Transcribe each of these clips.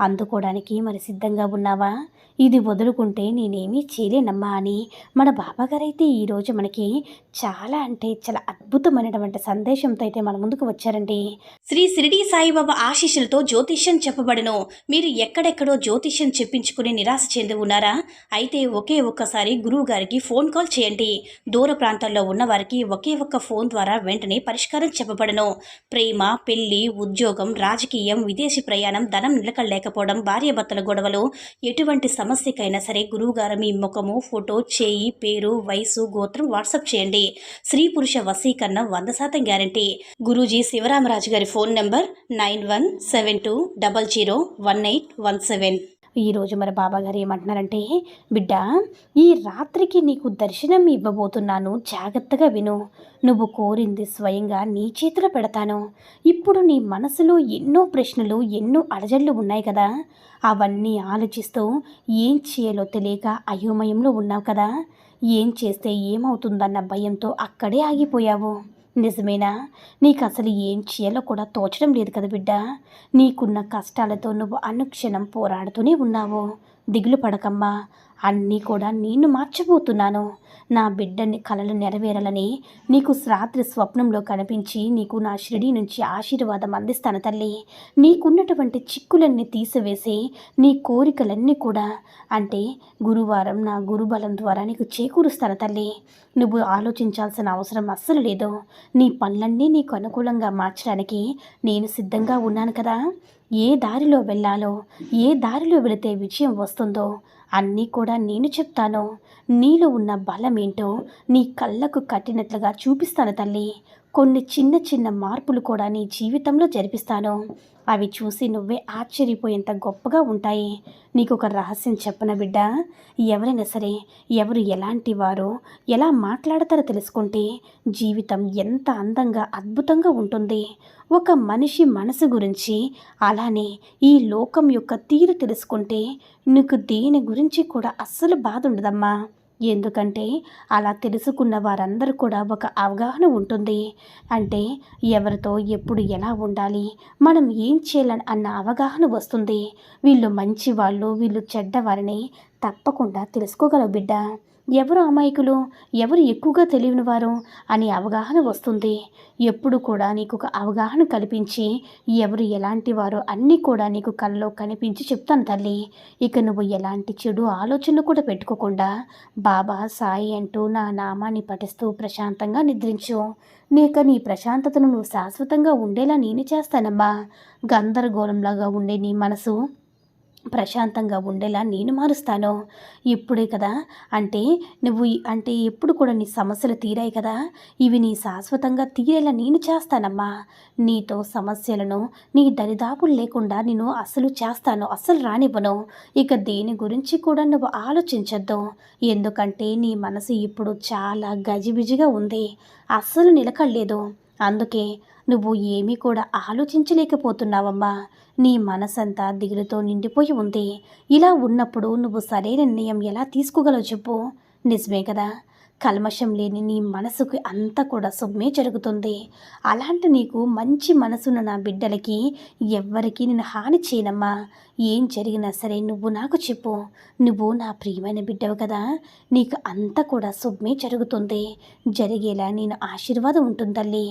అందుకోవడానికి మరి సిద్ధంగా ఉన్నావా? ఇది వదులుకుంటే నేనేమీ చేయలేనమ్మా అని. మన బాబాగారైతే ఈరోజు మనకి చాలా అంటే చాలా అద్భుతమైనటువంటి సందేశంతో అయితే మన ముందుకు వచ్చారండి. శ్రీ షిరిడి సాయిబాబా ఆశీస్సులతో జ్యోతిష్యం చెప్పబడను. మీరు ఎక్కడెక్కడో జ్యోతిష్యం చెప్పించుకుని నిరాశ చెంది ఉన్నారా? అయితే ఒకే ఒక్కసారి గురువు గారికి ఫోన్ కాల్ చేయండి. దూర ప్రాంతాల్లో ఉన్న వారికి ఒకే ఒక్క ఫోన్ ద్వారా వెంటనే పరిష్కారం చెప్పబడను. ప్రేమ పెళ్ళి ఉద్యోగం రాజకీయం విదేశీ ప్రయాణం ధనం నిలకడలేక నిలకడలేకపోవడం భార్యాభర్తల గొడవలు ఎటువంటి సమస్యకైనా సరే గురువుగారు మీ ముఖము ఫోటో చేయి పేరు వయసు గోత్రం వాట్సాప్ చేయండి. స్త్రీ పురుష వశీకరణ వంద శాతం గ్యారంటీ. గురూజీ శివరామరాజు గారి phone number nine one seven two double zero one eight one seven. ఈరోజు మరి బాబా గారు ఏమంటున్నారంటే బిడ్డ ఈ రాత్రికి నీకు దర్శనం ఇవ్వబోతున్నాను. జాగ్రత్తగా విను. నువ్వు కోరింది స్వయంగా నీ చేతిలో పెడతాను. ఇప్పుడు నీ మనసులో ఎన్నో ప్రశ్నలు ఎన్నో అడజళ్ళు ఉన్నాయి కదా. అవన్నీ ఆలోచిస్తూ ఏం చేయాలో తెలియక అయోమయంలో ఉన్నావు కదా. ఏం చేస్తే ఏమవుతుందన్న భయంతో అక్కడే ఆగిపోయావు. నిజమేనా? నీకు అసలు ఏం చేయాలో కూడా తోచడం లేదు కదా బిడ్డ. నీకున్న కష్టాలతో నువ్వు అనుక్షణం పోరాడుతూనే ఉన్నావు. దిగులు పడకమ్మా. అన్నీ కూడా నేను మార్చబోతున్నాను నా బిడ్డని కలలు నెరవేరాలని నీకు రాత్రి స్వప్నంలో కనిపించి నీకు నా షిరిడి నుంచి ఆశీర్వాదం అందిస్తాను తల్లి. నీకున్నటువంటి చిక్కులన్నీ తీసివేసి నీ కోరికలన్నీ కూడా అంటే గురువారం నా గురుబలం ద్వారా నీకు చేకూరుస్తాను తల్లి. నువ్వు ఆలోచించాల్సిన అవసరం అస్సలు లేదు. నీ పనులన్నీ నీకు అనుకూలంగా మార్చడానికి నేను సిద్ధంగా ఉన్నాను కదా. ఏ దారిలో వెళ్ళాలో ఏ దారిలో వెళితే విజయం వస్తుందో అన్నీ కూడా నేను చెప్తాను. నీలో ఉన్న బలమేంటో నీ కళ్ళకు కట్టినట్లుగా చూపిస్తాను తల్లి. కొన్ని చిన్న చిన్న మార్పులు కూడా నీ జీవితంలో జరిపిస్తాను. అవి చూసి నువ్వే ఆశ్చర్యపోయేంత గొప్పగా ఉంటాయి. నీకు ఒక రహస్యం చెప్పన బిడ్డ? ఎవరైనా సరే ఎవరు ఎలాంటి వారో ఎలా మాట్లాడతారో తెలుసుకుంటే జీవితం ఎంత అందంగా అద్భుతంగా ఉంటుంది. ఒక మనిషి మనసు గురించి అలానే ఈ లోకం యొక్క తీరు తెలుసుకుంటే నీకు దేని గురించి కూడా అస్సలు బాధ ఉండదమ్మా. ఎందుకంటే అలా తెలుసుకున్న వారందరూ కూడా ఒక అవగాహన ఉంటుంది. అంటే ఎవరితో ఎప్పుడు ఎలా ఉండాలి మనం ఏం చేయాలని అన్న అవగాహన వస్తుంది. వీళ్ళు మంచి వాళ్ళు వీళ్ళు చెడ్డవారని తప్పకుండా తెలుసుకోగలవు బిడ్డ. ఎవరు అమాయకులు? ఎవరు ఎక్కువగా తెలియని వారు? అనే అవగాహన వస్తుంది. ఎప్పుడు కూడా నీకు ఒక అవగాహన కల్పించి ఎవరు ఎలాంటి వారో అన్నీ కూడా నీకు కళ్ళలో కనిపించి చెప్తాను తల్లి. ఇక నువ్వు ఎలాంటి చెడు ఆలోచనలు కూడా పెట్టుకోకుండా బాబా సాయి అంటూ నా నామాన్ని పఠిస్తూ ప్రశాంతంగా నిద్రించు. నీక నీ ప్రశాంతతను నువ్వు శాశ్వతంగా ఉండేలా నేను చేస్తానమ్మా. గందరగోళంలాగా ఉండే నీ మనసు ప్రశాంతంగా ఉండేలా నేను మారుస్తాను. ఇప్పుడే కదా. అంటే నువ్వు అంటే ఎప్పుడు కూడా నీ సమస్యలు తీరాయి కదా. ఇవి నీ శాశ్వతంగా తీరేలా నేను చేస్తానమ్మా. నీతో సమస్యలను నీ దరిదాపులు లేకుండా నేను అసలు చేస్తాను అసలు రానివ్వను. ఇక దేని గురించి కూడా నువ్వు ఆలోచించద్దు. ఎందుకంటే నీ మనసు ఇప్పుడు చాలా గజిబిజిగా ఉంది. అస్సలు నిలకడలేదు. అందుకే నువ్వు ఏమీ కూడా ఆలోచించలేకపోతున్నావమ్మా. నీ మనసంతా దిగులుతో నిండిపోయి ఉంది. ఇలా ఉన్నప్పుడు నువ్వు సరైన నిర్ణయం ఎలా తీసుకోగలవు చెప్పు. నిజమే కదా. కల్మషం లేని నీ మనసుకి అంతా కూడా శుభమే జరుగుతుంది. అలాంటి నీకు మంచి మనసున్న నా బిడ్డలకి ఎవ్వరికీ నేను హాని చేయనమ్మా. ఏం జరిగినా సరే నువ్వు నాకు చెప్పు. నువ్వు నా ప్రియమైన బిడ్డవు కదా. నీకు అంతా కూడా శుభమే జరుగుతుంది. జరిగేలా నేను ఆశీర్వాదం ఉంటుంది తల్లి.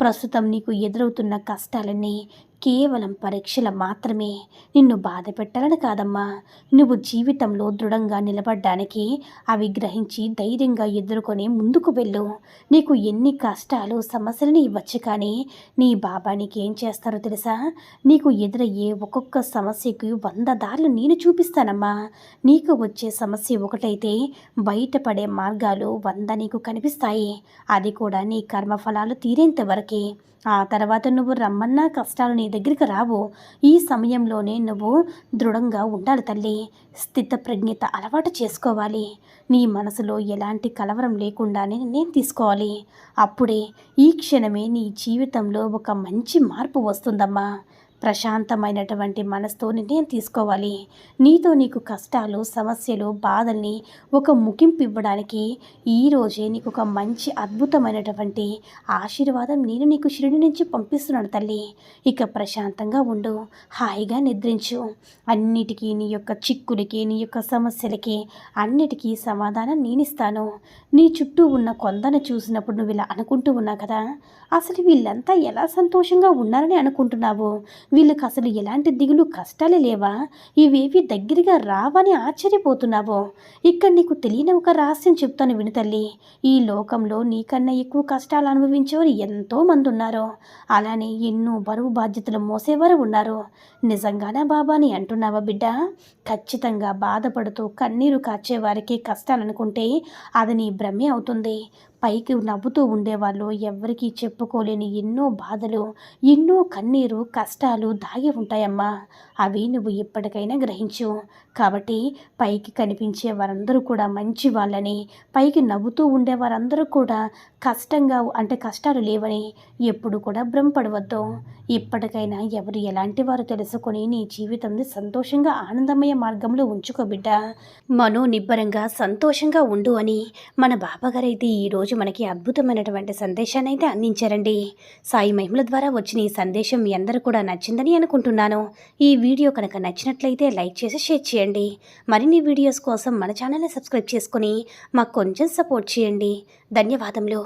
ప్రస్తుతం నీకు ఎదురవుతున్న కష్టాలన్నీ కేవలం పరీక్షలు మాత్రమే. నిన్ను బాధ పెట్టాలని కాదమ్మా. నువ్వు జీవితంలో దృఢంగా నిలబడ్డానికి అవి గ్రహించి ధైర్యంగా ఎదుర్కొని ముందుకు వెళ్ళు. నీకు ఎన్ని కష్టాలు సమస్యలని ఇవ్వచ్చు కానీ నీ బాబా నీకేం చేస్తారో తెలుసా? నీకు ఎదురయ్యే ఒక్కొక్క సమస్యకు వంద దారులు నేను చూపిస్తానమ్మా. నీకు వచ్చే సమస్య ఒకటైతే బయటపడే మార్గాలు వంద నీకు కనిపిస్తాయి. అది కూడా నీ కర్మఫలాలు తీరేంత వరకే. ఆ తర్వాత నువ్వు రమ్మన్నా కష్టాలు నీ దగ్గరికి రావు. ఈ సమయంలోనే నువ్వు దృఢంగా ఉండాలి తల్లి. స్థితప్రజ్ఞత అలవాటు చేసుకోవాలి. నీ మనసులో ఎలాంటి కలవరం లేకుండానే నేను తీసుకోవాలి. అప్పుడే ఈ క్షణమే నీ జీవితంలో ఒక మంచి మార్పు వస్తుందమ్మా. ప్రశాంతమైనటువంటి మనసుతో నిర్ణయం తీసుకోవాలి. నీతో నీకు కష్టాలు సమస్యలు బాధల్ని ఒక ముగింపు ఇవ్వడానికి ఈరోజే నీకు ఒక మంచి అద్భుతమైనటువంటి ఆశీర్వాదం నేను నీకు షిరిడి నుంచి పంపిస్తున్నాను తల్లి. ఇక ప్రశాంతంగా ఉండు హాయిగా నిద్రించు. అన్నిటికీ నీ యొక్క చిక్కులకి నీ యొక్క సమస్యలకి అన్నిటికీ సమాధానం నేనిస్తాను. నీ చుట్టూ ఉన్న కొందను చూసినప్పుడు నువ్వు ఇలా అనుకుంటూ ఉన్నావు కదా? అసలు వీళ్ళంతా ఎలా సంతోషంగా ఉన్నారని అనుకుంటున్నావు? వీళ్ళకి అసలు ఎలాంటి దిగులు కష్టాలే లేవా? ఇవేవి దగ్గరగా రావని ఆశ్చర్యపోతున్నావు? ఇక్కడ నీకు తెలియని ఒక రహస్యం చెప్తాను విను తల్లి. ఈ లోకంలో నీకన్నా ఎక్కువ కష్టాలు అనుభవించేవారు ఎంతో మంది ఉన్నారు. అలానే ఎన్నో బరువు బాధ్యతలు మోసేవారు ఉన్నారు. నిజంగానా బాబా అని అంటున్నావా బిడ్డ? ఖచ్చితంగా బాధపడుతూ కన్నీరు కాచేవారికి కష్టాలనుకుంటే అది నీ భ్రమే అవుతుంది. పైకి నవ్వుతూ ఉండేవాళ్ళు. ఎవరికీ చెప్పుకోలేని ఎన్నో బాధలు ఎన్నో కన్నీరు కష్టాలు దాగి ఉంటాయమ్మా. అవి నువ్వు ఇప్పటికైనా గ్రహించు. కాబట్టి పైకి కనిపించే వారందరూ కూడా మంచి వాళ్ళని పైకి నవ్వుతూ ఉండే వారందరూ కూడా కష్టంగా అంటే కష్టాలు లేవని ఎప్పుడు కూడా భ్రమపడవద్దు. ఇప్పటికైనా ఎవరు ఎలాంటి వారు తెలుసుకొని నీ జీవితంని సంతోషంగా ఆనందమయ మార్గంలో ఉంచుకో బిడ్డ. మనో నిబ్బరంగా సంతోషంగా ఉండు అని మన బాబాగారైతే ఈరోజు ఈరోజు మనకి అద్భుతమైనటువంటి సందేశాన్ని అయితే అందించారండి. సాయి మహిమల ద్వారా వచ్చిన ఈ సందేశం మీ అందరూ కూడా నచ్చిందని అనుకుంటున్నాను. ఈ వీడియో కనుక నచ్చినట్లయితే లైక్ చేసి షేర్ చేయండి. మరిన్ని వీడియోస్ కోసం మన ఛానల్ని సబ్స్క్రైబ్ చేసుకొని మాకు కొంచెం సపోర్ట్ చేయండి. ధన్యవాదములు.